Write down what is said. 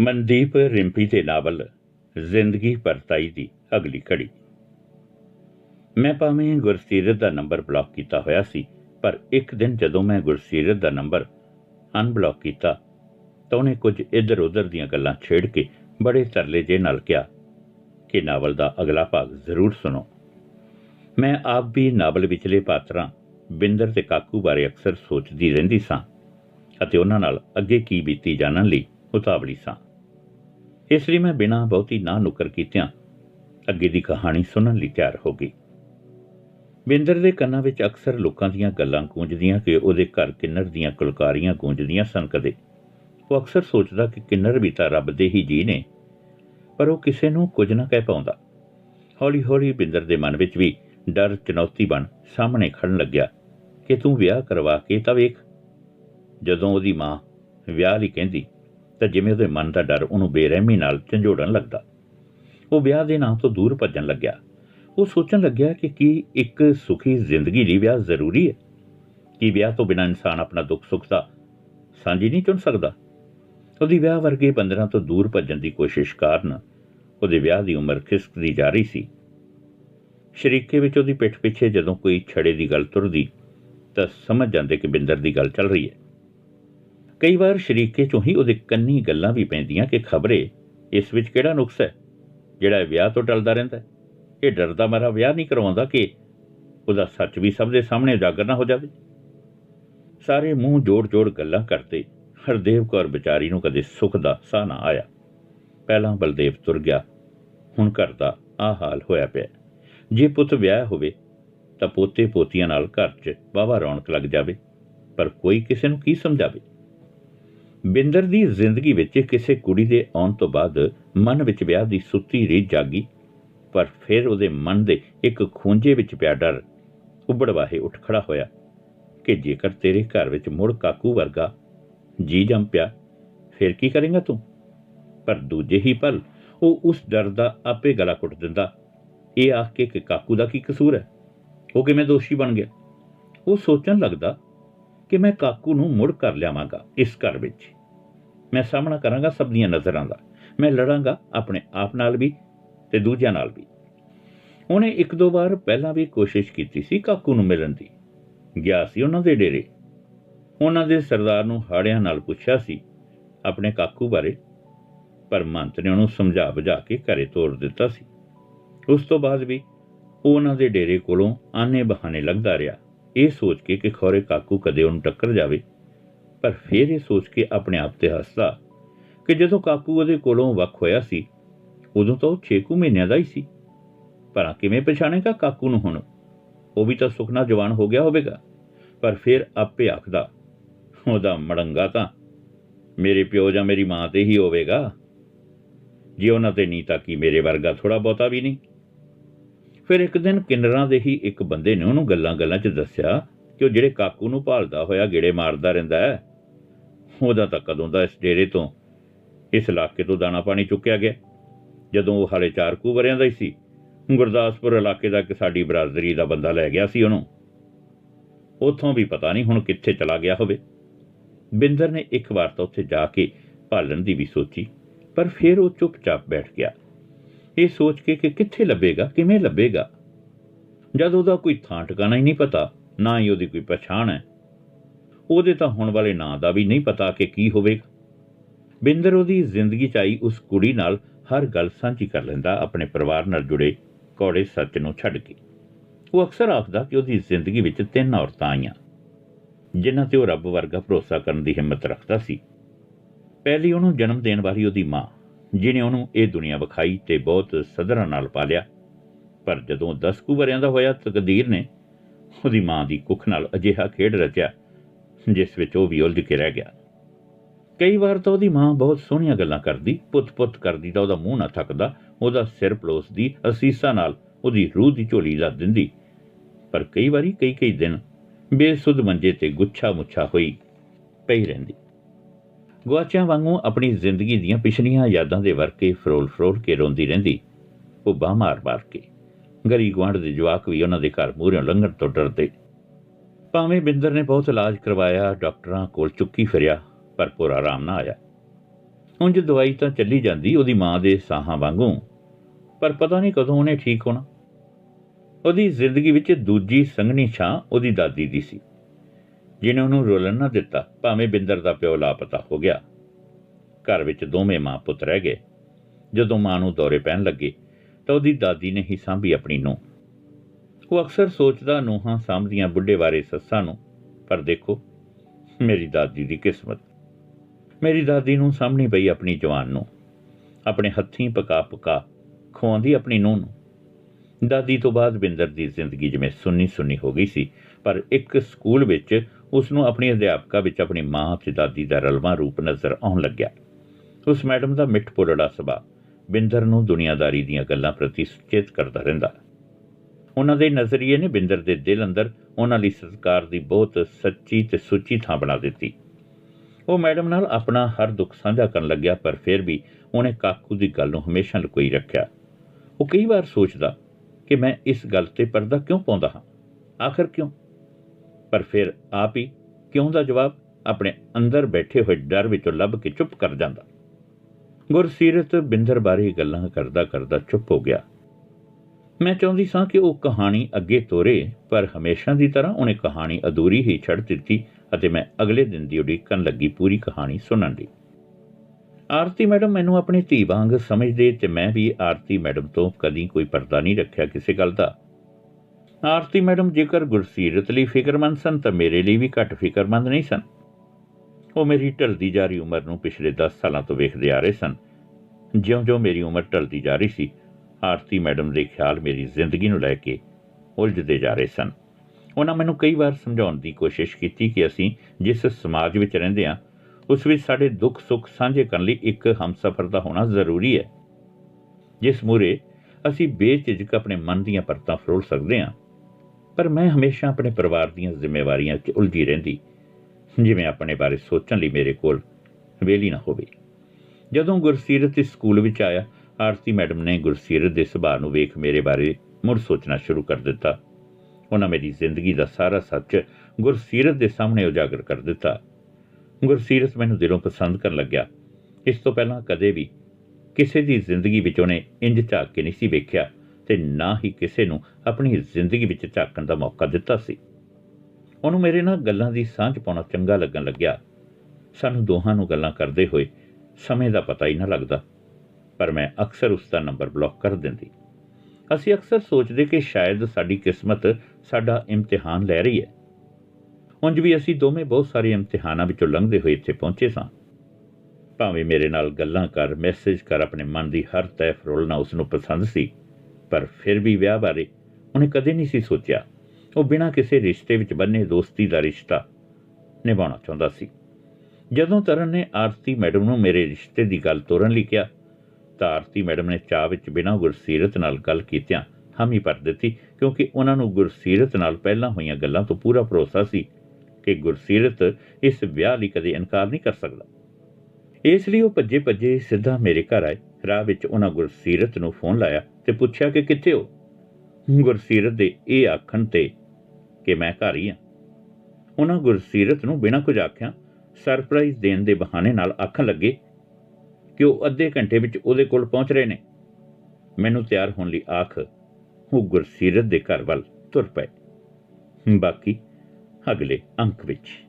ਮਨਦੀਪ ਰਿੰਪੀ ਦੇ ਨਾਵਲ, ਜ਼ਿੰਦਗੀ ਪਰਤਾਈ ਦੀ ਅਗਲੀ ਕੜੀ ਮੈਂ ਭਾਵੇਂ ਗੁਰਸੀਰਤ ਦਾ ਨੰਬਰ ਬਲੌਕ ਕੀਤਾ ਹੋਇਆ ਸੀ, ਪਰ ਇੱਕ ਦਿਨ ਜਦੋਂ ਮੈਂ ਗੁਰਸੀਰਤ ਦਾ ਨੰਬਰ ਅਨਬਲੌਕ ਕੀਤਾ, ਤਾਂ ਉਹਨੇ ਕੁਝ ਇੱਧਰ-ਉੱਧਰ ਦੀਆਂ ਗੱਲਾਂ ਛੇੜ ਕੇ ਬੜੇ ਤਰਲੇ ਜੇ ਨਾਲ ਕਿਹਾ ਕਿ ਨਾਵਲ ਦਾ ਅਗਲਾ ਭਾਗ ਜ਼ਰੂਰ ਸੁਣੋ। ਮੈਂ ਆਪ ਵੀ ਨਾਵਲ ਵਿਚਲੇ ਪਾਤਰਾਂ, ਬਿੰਦਰ ਤੇ ਕਾਕੂ ਬਾਰੇ ਅਕਸਰ ਸੋਚਦੀ ਰਹਿੰਦੀ ਸਾਂ ਅਤੇ ਉਹਨਾਂ ਨਾਲ ਅੱਗੇ ਕੀ ਬੀਤੀ ਜਾਣਨ ਲਈ ਉਤਾਵਲੀ ਸਾਂ। ਇਸ ਲਈ ਮੈਂ ਬਿਨਾਂ ਬਹੁਤੀ ਨਾ ਨੁਕਰ ਕੀਤਿਆਂ ਅੱਗੇ ਦੀ ਕਹਾਣੀ ਸੁਣਨ ਲਈ ਤਿਆਰ ਹੋ ਗਈ। ਬਿੰਦਰ ਦੇ ਕੰਨਾਂ ਵਿੱਚ ਅਕਸਰ ਲੋਕਾਂ ਦੀਆਂ ਗੱਲਾਂ ਗੂੰਜਦੀਆਂ ਕਿ ਉਹਦੇ ਘਰ ਕਿੰਨਰ ਦੀਆਂ ਕੁਲਕਾਰੀਆਂ ਗੂੰਜਦੀਆਂ ਸਨ ਕਦੇ। ਉਹ ਅਕਸਰ ਸੋਚਦਾ ਕਿ ਕਿੰਨਰ ਵੀ ਤਾਂ ਰੱਬ ਦੇ ਹੀ ਜੀ ਨੇ, ਪਰ ਉਹ ਕਿਸੇ ਨੂੰ ਕੁਝ ਨਾ ਕਹਿ ਪਾਉਂਦਾ। ਹੌਲੀ-ਹੌਲੀ ਬਿੰਦਰ ਦੇ ਮਨ ਵਿੱਚ ਵੀ ਡਰ, ਚੁਣੌਤੀ ਬਣ ਸਾਹਮਣੇ ਖੜਨ ਲੱਗਿਆ ਕਿ ਤੂੰ ਵਿਆਹ ਕਰਵਾ ਕੇ ਤਾਂ ਵੇਖ। ਜਦੋਂ ਉਹਦੀ ਮਾਂ ਵਿਆਹ ਲਈ ਕਹਿੰਦੀ ਤਾਂ ਜਿਵੇਂ ਉਹਦੇ ਮਨ ਦਾ ਡਰ ਉਹਨੂੰ ਬੇਰਹਿਮੀ ਨਾਲ ਝੰਜੋੜਨ ਲੱਗਦਾ। ਉਹ ਵਿਆਹ ਦੇ ਨਾਂ ਤੋਂ ਦੂਰ ਭੱਜਣ ਲੱਗਿਆ। ਉਹ ਸੋਚਣ ਲੱਗਿਆ ਕਿ ਕੀ ਇੱਕ ਸੁਖੀ ਜ਼ਿੰਦਗੀ ਲਈ ਵਿਆਹ ਜ਼ਰੂਰੀ ਹੈ। ਕਿ ਵਿਆਹ ਤੋਂ ਬਿਨਾਂ ਇਨਸਾਨ ਆਪਣਾ ਦੁੱਖ ਸੁੱਖ ਦਾ ਸਾਂਝੀ ਨਹੀਂ ਚੁਣ ਸਕਦਾ? ਉਹਦੀ ਵਿਆਹ ਵਰਗੇ ਬੰਦਰਾਂ ਤੋਂ ਦੂਰ ਭੱਜਣ ਦੀ ਕੋਸ਼ਿਸ਼ ਕਾਰਨ ਉਹਦੇ ਵਿਆਹ ਦੀ ਉਮਰ ਖਿਸਕਦੀ ਜਾ ਰਹੀ ਸੀ। ਸ਼ਰੀਕੇ ਵਿੱਚ ਉਹਦੀ ਪਿੱਠ ਪਿੱਛੇ ਜਦੋਂ ਕੋਈ ਛੜੇ ਦੀ ਗੱਲ ਤੁਰਦੀ ਤਾਂ ਸਮਝ ਜਾਂਦੇ ਕਿ ਬਿੰਦਰ ਦੀ ਗੱਲ ਚੱਲ ਰਹੀ ਹੈ। ਕਈ ਵਾਰ ਸ਼ਰੀਕੇ ਚੋਂ ਹੀ ਉਹਦੇ ਕੰਨੀ ਗੱਲਾਂ ਵੀ ਪੈਂਦੀਆਂ ਕਿ ਖਬਰੇ ਇਸ ਵਿੱਚ ਕਿਹੜਾ ਨੁਕਸ ਹੈ? ਜਿਹੜਾ ਵਿਆਹ ਤੋਂ ਟਲਦਾ ਰਹਿੰਦਾ ਹੈ। ਇਹ ਡਰਦਾ ਮਾਰਾ ਵਿਆਹ ਨਹੀਂ ਕਰਵਾਉਂਦਾ ਕਿ ਉਹਦਾ ਸੱਚ ਵੀ ਸਭ ਦੇ ਸਾਹਮਣੇ ਉਜਾਗਰ ਨਾ ਹੋ ਜਾਵੇ। ਸਾਰੇ ਮੂੰਹ ਜੋੜ-ਜੋੜ ਗੱਲਾਂ ਕਰਦੇ ਹਰਦੇਵ ਕੌਰ ਵਿਚਾਰੀ ਨੂੰ ਕਦੇ ਸੁੱਖ ਦਾ ਸਾਹ ਨਾ ਆਇਆ। ਪਹਿਲਾਂ ਬਲਦੇਵ ਤੁਰ ਗਿਆ। ਹੁਣ ਘਰ ਦਾ ਆ ਹਾਲ ਹੋਇਆ ਪਿਆ। ਜੇ ਪੁੱਤ ਵਿਆਹ ਹੋਵੇ ਤਾਂ ਪੋਤੇ ਪੋਤੀਆਂ ਨਾਲ ਘਰ 'ਚ ਵਾਵਾ ਰੌਣਕ ਲੱਗ ਜਾਵੇ। ਪਰ ਕੋਈ ਕਿਸੇ ਨੂੰ ਕੀ ਸਮਝਾਵੇ? ਬਿੰਦਰ ਦੀ ਜ਼ਿੰਦਗੀ ਵਿੱਚ ਕਿਸੇ ਕੁੜੀ ਦੇ ਆਉਣ ਤੋਂ ਬਾਅਦ ਮਨ ਵਿੱਚ ਵਿਆਹ ਦੀ ਸੁੱਤੀ ਰੀਤ ਜਾਗੀ, ਪਰ ਫਿਰ ਉਹਦੇ ਮਨ ਦੇ ਇੱਕ ਖੂੰਜੇ ਵਿੱਚ ਪਿਆ ਡਰ। ਉੱਬੜਵਾਹੇ ਉੱਠ ਖੜਾ ਹੋਇਆ ਕਿ ਜੇਕਰ ਤੇਰੇ ਘਰ ਵਿੱਚ ਮੁੜ ਕਾਕੂ ਵਰਗਾ ਜੀ ਜੰਮ ਪਿਆ ਫਿਰ ਕੀ ਕਰੇਂਗਾ ਤੂੰ? ਪਰ ਦੂਜੇ ਹੀ ਪਲ ਉਹ ਉਸ ਡਰ ਦਾ ਆਪੇ ਗਲਾ ਘੁੱਟ ਦਿੰਦਾ। ਇਹ ਆਖ ਕੇ ਕਿ ਕਾਕੂ ਦਾ ਕੀ ਕਸੂਰ ਹੈ? ਉਹ ਕਿਵੇਂ ਦੋਸ਼ੀ ਬਣ ਗਿਆ? ਉਹ ਸੋਚਣ ਲੱਗਦਾ ਕਿ ਮੈਂ ਕਾਕੂ ਨੂੰ ਮੁੜ ਕਰ ਲਿਆਵਾਂਗਾ ਇਸ ਘਰ ਵਿੱਚ। ਮੈਂ ਸਾਹਮਣਾ ਕਰਾਂਗਾ ਸਭ ਦੀਆਂ ਨਜ਼ਰਾਂ ਦਾ। ਮੈਂ ਲੜਾਂਗਾ ਆਪਣੇ ਆਪ ਨਾਲ ਵੀ ਤੇ ਦੂਜਿਆਂ ਨਾਲ ਵੀ। ਉਹਨੇ ਇੱਕ ਦੋ ਵਾਰ ਪਹਿਲਾਂ ਵੀ ਕੋਸ਼ਿਸ਼ ਕੀਤੀ ਸੀ ਕਾਕੂ ਨੂੰ ਮਿਲਣ ਦੀ। ਗਿਆ ਸੀ ਉਹਨਾਂ ਦੇ ਡੇਰੇ। ਉਹਨਾਂ ਦੇ ਸਰਦਾਰ ਨੂੰ ਹਾੜਿਆਂ ਨਾਲ ਪੁੱਛਿਆ ਸੀ ਆਪਣੇ ਕਾਕੂ ਬਾਰੇ। ਪਰ ਮੰਤ ਨੇ ਉਹਨੂੰ ਸਮਝਾ ਬੁਝਾ ਕੇ ਘਰੇ ਤੋਰ ਦਿੱਤਾ ਸੀ। ਉਸ ਤੋਂ ਬਾਅਦ ਵੀ ਉਹ ਉਹਨਾਂ ਦੇ ਡੇਰੇ ਕੋਲੋਂ ਆਨੇ ਬਹਾਨੇ ਲੱਗਦਾ ਰਿਹਾ। ਇਹ ਸੋਚ ਕੇ ਕਿ ਖੋਰੇ ਕਾਕੂ ਕਦੇ ਉਹਨੂੰ ਟੱਕਰ ਜਾਵੇ। ਪਰ ਫਿਰ ਇਹ ਸੋਚ ਕੇ ਆਪਣੇ ਆਪ ਤੇ ਹੱਸਦਾ ਕਿ ਜਦੋਂ ਕਾਕੂ ਉਹਦੇ ਕੋਲੋਂ ਵੱਖ ਹੋਇਆ ਸੀ, ਉਦੋਂ ਤਾਂ ਉਹ 6 ਕੁ ਮਹੀਨਿਆਂ ਦਾ ਹੀ ਸੀ। ਪਰ ਕਿਵੇਂ ਪਛਾਣੇਗਾ ਕਾਕੂ ਨੂੰ ਹੁਣ? ਉਹ ਵੀ ਤਾਂ ਸੁਖਨਾ ਜਵਾਨ ਹੋ ਗਿਆ ਹੋਵੇਗਾ। ਪਰ ਫਿਰ ਆਪੇ ਆਖਦਾ, ਉਹਦਾ ਮੜੰਗਾ ਤਾਂ ਮੇਰੇ ਪਿਓ ਜਾਂ ਮੇਰੀ ਮਾਂ ਤੇ ਹੀ ਹੋਵੇਗਾ। ਜੇ ਉਹਨਾਂ ਤੇ ਨਹੀਂ ਤਾਂ ਕੀ ਮੇਰੇ ਵਰਗਾ ਥੋੜਾ ਬਹੁਤਾ ਵੀ ਨਹੀਂ? ਫਿਰ ਇੱਕ ਦਿਨ ਕਿੰਨਰਾਂ ਦੇ ਹੀ ਇੱਕ ਬੰਦੇ ਨੇ ਉਹਨੂੰ ਗੱਲਾਂ-ਗੱਲਾਂ 'ਚ ਦੱਸਿਆ ਕਿ ਉਹ ਜਿਹੜੇ ਕਾਕੂ ਨੂੰ ਭਾਲਦਾ ਹੋਇਆ ਗੇੜੇ ਮਾਰਦਾ ਰਹਿੰਦਾ ਹੈ ਉਹਦਾ ਤਾਂ ਕਦੋਂ ਦਾ ਇਸ ਡੇਰੇ ਤੋਂ। ਇਸ ਇਲਾਕੇ ਤੋਂ ਦਾਣਾ ਪਾਣੀ ਚੁੱਕਿਆ ਗਿਆ। ਜਦੋਂ ਉਹ ਹਾਲੇ ਚਾਰ ਕੁ ਵਰਿਆਂ ਦਾ ਹੀ ਸੀ, ਗੁਰਦਾਸਪੁਰ ਇਲਾਕੇ ਦਾ ਕਿ ਸਾਡੀ ਬਰਾਦਰੀ ਦਾ ਬੰਦਾ ਲੈ ਗਿਆ ਸੀ ਉਹਨੂੰ। ਉਥੋਂ ਵੀ ਪਤਾ ਨਹੀਂ ਹੁਣ ਕਿੱਥੇ ਚਲਾ ਗਿਆ ਹੋਵੇ। ਬਿੰਦਰ ਨੇ ਇੱਕ ਵਾਰ ਤਾਂ ਉੱਥੇ ਜਾ ਕੇ ਭਾਲਣ ਦੀ ਵੀ ਸੋਚੀ, ਪਰ ਫਿਰ ਉਹ ਚੁੱਪਚਾਪ ਬੈਠ ਗਿਆ। ਇਹ ਸੋਚ ਕੇ ਕਿ ਕਿੱਥੇ ਲੱਭੇਗਾ, ਕਿਵੇਂ ਲੱਭੇਗਾ? ਜਦ ਉਹਦਾ ਕੋਈ ਥਾਂ ਟਿਕਾਣਾ ਹੀ ਨਹੀਂ ਪਤਾ, ਨਾ ਹੀ ਉਹਦੀ ਕੋਈ ਪਛਾਣ ਹੈ। ਉਹਦੇ ਤਾਂ ਹੋਣ ਵਾਲੇ ਨਾਂ ਦਾ ਵੀ ਨਹੀਂ ਪਤਾ ਕਿ ਕੀ ਹੋਵੇਗਾ। ਬਿੰਦਰ ਉਹਦੀ ਜ਼ਿੰਦਗੀ 'ਚ ਆਈ ਉਸ ਕੁੜੀ ਨਾਲ ਹਰ ਗੱਲ ਸਾਂਝੀ ਕਰ ਲੈਂਦਾ, ਆਪਣੇ ਪਰਿਵਾਰ ਨਾਲ ਜੁੜੇ ਕੌੜੇ ਸੱਚ ਨੂੰ ਛੱਡ ਕੇ। ਉਹ ਅਕਸਰ ਆਖਦਾ ਕਿ ਉਹਦੀ ਜ਼ਿੰਦਗੀ ਵਿੱਚ ਤਿੰਨ ਔਰਤਾਂ ਆਈਆਂ, ਜਿਨ੍ਹਾਂ ਤੇ ਉਹ ਰੱਬ ਵਰਗਾ ਭਰੋਸਾ ਕਰਨ ਦੀ ਹਿੰਮਤ ਰੱਖਦਾ ਸੀ। ਪਹਿਲੀ ਉਹਨੂੰ ਜਨਮ ਦੇਣ ਵਾਲੀ ਉਹਦੀ ਮਾਂ ਜਿਨੇ ਉਹਨੂੰ ਇਹ ਦੁਨੀਆ ਵਿਖਾਈ ਤੇ ਬਹੁਤ ਸਦਰਾਂ ਨਾਲ ਪਾਲਿਆ। ਪਰ ਜਦੋਂ 10 ਕੁ ਵਰਿਆਂ ਦਾ ਹੋਇਆ, ਤਕਦੀਰ ਨੇ ਉਹਦੀ ਮਾਂ ਦੀ ਕੁੱਖ ਨਾਲ ਅਜਿਹਾ ਖੇਡ ਰਚਿਆ ਜਿਸ ਵਿੱਚ ਉਹ ਵੀ ਉਲਝ ਕੇ ਰਹਿ ਗਿਆ। ਕਈ ਵਾਰ ਤਾਂ ਉਹਦੀ ਮਾਂ ਬਹੁਤ ਸੋਹਣੀਆਂ ਗੱਲਾਂ ਕਰਦੀ, ਪੁੱਤ-ਪੁੱਤ ਕਰਦੀ ਤਾਂ ਉਹਦਾ ਮੂੰਹ ਨਾ ਥੱਕਦਾ, ਉਹਦਾ ਸਿਰ ਪਲੋਸਦੀ, ਅਸੀਸਾਂ ਨਾਲ ਉਹਦੀ ਰੂਹ ਦੀ ਝੋਲੀ ਲੱਦ ਦਿੰਦੀ। ਪਰ ਕਈ ਵਾਰੀ, ਕਈ-ਕਈ ਦਿਨ ਬੇਸੁੱਧ ਮੰਜੇ ਤੇ ਗੁੱਛਾ ਮੁੱਛਾ ਹੋਈ ਪਈ ਰਹਿੰਦੀ। ਗੁਆਚਿਆਂ ਵਾਂਗੂ ਆਪਣੀ ਜ਼ਿੰਦਗੀ ਦੀਆਂ ਪਿਛਲੀਆਂ ਯਾਦਾਂ ਦੇ ਵਰਕੇ ਫਰੋਲ-ਫਰੋਲ ਕੇ ਰੋਂਦੀ ਰਹਿੰਦੀ। ਉਹ ਬਾਹ ਮਾਰ-ਮਾਰ ਕੇ ਗਰੀ ਗੁਆਂਢ ਦੇ ਜਵਾਕ ਵੀ ਉਹਨਾਂ ਦੇ ਘਰ ਮੂਹਰਿਓਂ ਲੰਘਣ ਤੋਂ ਡਰਦੇ। ਭਾਵੇਂ ਬਿੰਦਰ ਨੇ ਬਹੁਤ ਇਲਾਜ ਕਰਵਾਇਆ, ਡਾਕਟਰਾਂ ਕੋਲ ਚੁੱਕੀ ਫਿਰਿਆ, ਪਰ ਪੂਰਾ ਆਰਾਮ ਨਾ ਆਇਆ। ਉਂਝ ਦਵਾਈ ਤਾਂ ਚੱਲੀ ਜਾਂਦੀ ਉਹਦੀ ਮਾਂ ਦੇ ਸਾਹਾਂ ਵਾਂਗੂ, ਪਰ ਪਤਾ ਨਹੀਂ ਕਦੋਂ ਉਹਨੇ ਠੀਕ ਹੋਣਾ। ਉਹਦੀ ਜ਼ਿੰਦਗੀ ਵਿੱਚ ਦੂਜੀ ਸੰਘਣੀ ਛਾਂ ਉਹਦੀ ਦਾਦੀ ਦੀ ਸੀ। ਜਿਹਨੇ ਉਹਨੂੰ ਰੋਲਣ ਨਾ ਦਿੱਤਾ, ਭਾਵੇਂ ਬਿੰਦਰ ਦਾ ਪਿਓ ਲਾਪਤਾ ਹੋ ਗਿਆ। ਘਰ ਵਿੱਚ ਦੋਵੇਂ ਮਾਂ ਪੁੱਤ ਰਹਿ ਗਏ। ਜਦੋਂ ਮਾਂ ਨੂੰ ਦੌਰੇ ਪੈਣ ਲੱਗੇ, ਤਾਂ ਉਹਦੀ ਦਾਦੀ ਨੇ ਹੀ ਸਾਂਭੀ ਆਪਣੀ ਨੂੰ ਉਹ ਅਕਸਰ ਸੋਚਦਾ, ਨੂੰਹਾਂ ਸਾਂਭਦੀਆਂ ਬੁੱਢੇ ਬਾਰੇ ਸੱਸਾਂ ਨੂੰ, ਪਰ ਦੇਖੋ, ਮੇਰੀ ਦਾਦੀ ਦੀ ਕਿਸਮਤ। ਮੇਰੀ ਦਾਦੀ ਨੂੰ ਸਾਹਮਣੀ ਪਈ ਆਪਣੀ ਜਵਾਨ ਨੂੰ। ਆਪਣੇ ਹੱਥੀਂ ਪਕਾ ਪਕਾ ਖਵਾਉਂਦੀ ਆਪਣੀ ਨੂੰਹ ਨੂੰ। ਦਾਦੀ ਤੋਂ ਬਾਅਦ ਬਿੰਦਰ ਦੀ ਜ਼ਿੰਦਗੀ ਜਿਵੇਂ ਸੁੰਨੀ ਸੁੰਨੀ ਹੋ ਗਈ ਸੀ, ਪਰ ਇੱਕ ਸਕੂਲ ਵਿੱਚ ਉਸ ਨੂੰ ਆਪਣੀ ਅਧਿਆਪਕਾ ਵਿੱਚ ਆਪਣੀ ਮਾਂ ਤੇ ਦਾਦੀ ਦਾ ਰਲਵਾਂ ਰੂਪ ਨਜ਼ਰ ਆਉਣ ਲੱਗਿਆ। ਉਸ ਮੈਡਮ ਦਾ ਮਿੱਠ ਪੋਲੜਾ ਸੁਭਾਅ ਬਿੰਦਰ ਨੂੰ ਦੁਨੀਆਦਾਰੀ ਦੀਆਂ ਗੱਲਾਂ ਪ੍ਰਤੀ ਸੁਚੇਤ ਕਰਦਾ ਰਹਿੰਦਾ। ਉਹਨਾਂ ਦੇ ਨਜ਼ਰੀਏ ਨੇ ਬਿੰਦਰ ਦੇ ਦਿਲ ਅੰਦਰ ਉਹਨਾਂ ਲਈ ਸਤਿਕਾਰ ਦੀ ਬਹੁਤ ਸੱਚੀ ਤੇ ਸੁੱਚੀ ਥਾਂ ਬਣਾ ਦਿੱਤੀ। ਉਹ ਮੈਡਮ ਨਾਲ ਆਪਣਾ ਹਰ ਦੁੱਖ ਸਾਂਝਾ ਕਰਨ ਲੱਗਿਆ, ਪਰ ਫਿਰ ਵੀ ਉਹਨੇ ਕਾਕੂ ਦੀ ਗੱਲ ਨੂੰ ਹਮੇਸ਼ਾ ਲੁਕੋਈ ਰੱਖਿਆ। ਉਹ ਕਈ ਵਾਰ ਸੋਚਦਾ ਕਿ ਮੈਂ ਇਸ ਗੱਲ ਤੇ ਪਰਦਾ ਕਿਉਂ ਪਾਉਂਦਾ ਹਾਂ? ਆਖਰ ਕਿਉਂ? ਪਰ ਫਿਰ ਆਪ ਹੀ ਕਿਉਂ ਦਾ ਜਵਾਬ ਆਪਣੇ ਅੰਦਰ ਬੈਠੇ ਹੋਏ ਡਰ ਵਿੱਚੋਂ ਲੱਭ ਕੇ ਚੁੱਪ ਕਰ ਜਾਂਦਾ। ਗੁਰਸੀਰਤ ਬਿੰਦਰ ਬਾਰੇ ਗੱਲਾਂ ਕਰਦਾ ਕਰਦਾ ਚੁੱਪ ਹੋ ਗਿਆ। ਮੈਂ ਚਾਹੁੰਦੀ ਸਾਂ ਕਿ ਉਹ ਕਹਾਣੀ ਅੱਗੇ ਤੋਰੇ, ਪਰ ਹਮੇਸ਼ਾ ਦੀ ਤਰ੍ਹਾਂ ਉਹਨੇ ਕਹਾਣੀ ਅਧੂਰੀ ਹੀ ਛੱਡ ਦਿੱਤੀ ਅਤੇ ਮੈਂ ਅਗਲੇ ਦਿਨ ਦੀ ਉਡੀਕਣ ਲੱਗੀ ਪੂਰੀ ਕਹਾਣੀ ਸੁਣਨ ਦੀ ਆਰਤੀ ਮੈਡਮ ਮੈਨੂੰ ਆਪਣੀ ਧੀ ਵਾਂਗ ਸਮਝਦੇ ਤੇ ਮੈਂ ਵੀ ਆਰਤੀ ਮੈਡਮ ਤੋਂ ਕਦੀ ਕੋਈ ਪਰਦਾ ਨਹੀਂ ਰੱਖਿਆ ਕਿਸੇ ਗੱਲ ਦਾ। ਆਰਤੀ ਮੈਡਮ ਜੇਕਰ ਗੁਰਸੀਰਤ ਲਈ ਫਿਕਰਮੰਦ ਸਨ ਤਾਂ ਮੇਰੇ ਲਈ ਵੀ ਘੱਟ ਫਿਕਰਮੰਦ ਨਹੀਂ ਸਨ। ਉਹ ਮੇਰੀ ਢਲਦੀ ਜਾ ਰਹੀ ਉਮਰ ਨੂੰ ਪਿਛਲੇ 10 ਸਾਲਾਂ ਤੋਂ ਵੇਖਦੇ ਆ ਰਹੇ ਸਨ। ਜਿਉਂ-ਜਿਉਂ ਮੇਰੀ ਉਮਰ ਢਲਦੀ ਜਾ ਰਹੀ ਸੀ ਆਰਤੀ ਮੈਡਮ ਦੇ ਖਿਆਲ ਮੇਰੀ ਜ਼ਿੰਦਗੀ ਨੂੰ ਲੈ ਕੇ ਉਲਝਦੇ ਜਾ ਰਹੇ ਸਨ। ਉਹਨਾਂ ਮੈਨੂੰ ਕਈ ਵਾਰ ਸਮਝਾਉਣ ਦੀ ਕੋਸ਼ਿਸ਼ ਕੀਤੀ ਕਿ ਅਸੀਂ ਜਿਸ ਸਮਾਜ ਵਿੱਚ ਰਹਿੰਦੇ ਹਾਂ, ਉਸ ਵਿੱਚ ਸਾਡੇ ਦੁੱਖ ਸੁੱਖ ਸਾਂਝੇ ਕਰਨ ਲਈ ਇੱਕ ਹਮਸਫਰ ਦਾ ਹੋਣਾ ਜ਼ਰੂਰੀ ਹੈ। ਜਿਸ ਮੂਰੇ ਅਸੀਂ ਬੇਝਿਜਕ ਆਪਣੇ ਮਨ ਦੀਆਂ ਪਰਤਾਂ ਫਰੋਲ ਸਕਦੇ ਹਾਂ, ਪਰ ਮੈਂ ਹਮੇਸ਼ਾ ਆਪਣੇ ਪਰਿਵਾਰ ਦੀਆਂ ਜ਼ਿੰਮੇਵਾਰੀਆਂ 'ਚ ਉਲਝੀ ਰਹਿੰਦੀ, ਜਿਵੇਂ ਆਪਣੇ ਬਾਰੇ ਸੋਚਣ ਲਈ ਮੇਰੇ ਕੋਲ ਵੇਲੀ ਨਾ ਹੋਵੇ। ਜਦੋਂ ਗੁਰਸੀਰਤ ਇਸ ਸਕੂਲ ਵਿੱਚ ਆਇਆ ਆਰਤੀ ਮੈਡਮ ਨੇ ਗੁਰਸੀਰਤ ਦੇ ਸੁਭਾਅ ਨੂੰ ਵੇਖ ਮੇਰੇ ਬਾਰੇ ਮੁੜ ਸੋਚਣਾ ਸ਼ੁਰੂ ਕਰ ਦਿੱਤਾ। ਉਹਨਾਂ ਮੇਰੀ ਜ਼ਿੰਦਗੀ ਦਾ ਸਾਰਾ ਸੱਚ ਗੁਰਸੀਰਤ ਦੇ ਸਾਹਮਣੇ ਉਜਾਗਰ ਕਰ ਦਿੱਤਾ। ਗੁਰਸੀਰਤ ਮੈਨੂੰ ਦਿਲੋਂ ਪਸੰਦ ਕਰਨ ਲੱਗਿਆ। ਇਸ ਤੋਂ ਪਹਿਲਾਂ ਕਦੇ ਵੀ ਕਿਸੇ ਦੀ ਜ਼ਿੰਦਗੀ ਵਿੱਚ ਉਹਨੇ ਇੰਜ ਝਾਕ ਕੇ ਨਹੀਂ ਸੀ ਵੇਖਿਆ ਤੇ ਨਾ ਹੀ ਕਿਸੇ ਨੂੰ ਆਪਣੀ ਜ਼ਿੰਦਗੀ ਵਿੱਚ ਝਾਕਣ ਦਾ ਮੌਕਾ ਦਿੱਤਾ ਸੀ। ਉਹਨੂੰ ਮੇਰੇ ਨਾਲ ਗੱਲਾਂ ਦੀ ਸਾਂਝ ਪਾਉਣਾ ਚੰਗਾ ਲੱਗਣ ਲੱਗਿਆ। ਸਾਨੂੰ ਦੋਹਾਂ ਨੂੰ ਗੱਲਾਂ ਕਰਦੇ ਹੋਏ ਸਮੇਂ ਦਾ ਪਤਾ ਹੀ ਨਾ ਲੱਗਦਾ। ਪਰ ਮੈਂ ਅਕਸਰ ਉਸ ਦਾ ਨੰਬਰ ਬਲੌਕ ਕਰ ਦਿੰਦੀ। ਅਸੀਂ ਅਕਸਰ ਸੋਚਦੇ ਕਿ ਸ਼ਾਇਦ ਸਾਡੀ ਕਿਸਮਤ ਸਾਡਾ ਇਮਤਿਹਾਨ ਲੈ ਰਹੀ ਹੈ। ਉਂਝ ਵੀ ਅਸੀਂ ਦੋਵੇਂ ਬਹੁਤ ਸਾਰੇ ਇਮਤਿਹਾਨਾਂ ਵਿੱਚੋਂ ਲੰਘਦੇ ਹੋਏ ਇੱਥੇ ਪਹੁੰਚੇ ਸਾਂ। ਭਾਵੇਂ ਮੇਰੇ ਨਾਲ ਗੱਲਾਂ ਕਰ, ਮੈਸੇਜ ਕਰ, ਆਪਣੇ ਮਨ ਦੀ ਹਰ ਤੈ ਫਰੋਲਣਾ ਉਸ ਨੂੰ ਪਸੰਦ ਸੀ, ਪਰ ਫਿਰ ਵੀ ਵਿਆਹ ਬਾਰੇ ਉਹਨੇ ਕਦੇ ਨਹੀਂ ਸੀ ਸੋਚਿਆ। ਉਹ ਬਿਨਾਂ ਕਿਸੇ ਰਿਸ਼ਤੇ ਵਿੱਚ ਬੰਨੇ ਦੋਸਤੀ ਦਾ ਰਿਸ਼ਤਾ ਨਿਭਾਉਣਾ ਚਾਹੁੰਦਾ ਸੀ। ਜਦੋਂ ਤਰਨ ਨੇ ਆਰਤੀ ਮੈਡਮ ਨੂੰ ਮੇਰੇ ਰਿਸ਼ਤੇ ਦੀ ਗੱਲ ਤੋਰਨ ਲਈ ਕਿਹਾ ਤਾਰਤੀ ਮੈਡਮ ਨੇ ਚਾਹ ਵਿੱਚ ਬਿਨਾਂ ਗੁਰਸੀਰਤ ਨਾਲ ਗੱਲ ਕੀਤਿਆਂ ਹਾਮੀ ਭਰ ਦਿੱਤੀ, ਕਿਉਂਕਿ ਉਹਨਾਂ ਨੂੰ ਗੁਰਸੀਰਤ ਨਾਲ ਪਹਿਲਾਂ ਹੋਈਆਂ ਗੱਲਾਂ ਤੋਂ ਪੂਰਾ ਭਰੋਸਾ ਸੀ ਕਿ ਗੁਰਸੀਰਤ ਇਸ ਵਿਆਹ ਲਈ ਕਦੇ ਇਨਕਾਰ ਨਹੀਂ ਕਰ ਸਕਦਾ। ਇਸ ਲਈ ਉਹ ਭੱਜੇ ਭੱਜੇ ਸਿੱਧਾ ਮੇਰੇ ਘਰ ਆਏ, ਰਾਹ ਵਿੱਚ ਉਹਨਾਂ ਗੁਰਸੀਰਤ ਨੂੰ ਫੋਨ ਲਾਇਆ ਤੇ ਪੁੱਛਿਆ ਕਿ ਕਿੱਥੇ ਹੋ? ਗੁਰਸੀਰਤ ਦੇ ਇਹ ਆਖਣ ਤੇ ਕਿ ਮੈਂ ਘਰ ਹੀ ਹਾਂ। ਉਹਨਾਂ ਗੁਰਸੀਰਤ ਨੂੰ ਬਿਨਾਂ ਕੁਝ ਆਖਿਆ ਸਰਪ੍ਰਾਈਜ਼ ਦੇਣ ਦੇ ਬਹਾਨੇ ਨਾਲ ਆਖਣ ਲੱਗੇ ਕਿ ਉਹ ਅੱਧੇ ਘੰਟੇ ਵਿੱਚ ਉਹਦੇ ਕੋਲ ਪਹੁੰਚ ਰਹੇ ਨੇ। ਮੈਨੂੰ ਤਿਆਰ ਹੋਣ ਲਈ ਆਖ, ਉਹ ਗੁਰਸੀਰਤ ਦੇ ਘਰ ਵੱਲ ਤੁਰ ਪਏ। ਬਾਕੀ ਅਗਲੇ ਅੰਕ ਵਿੱਚ।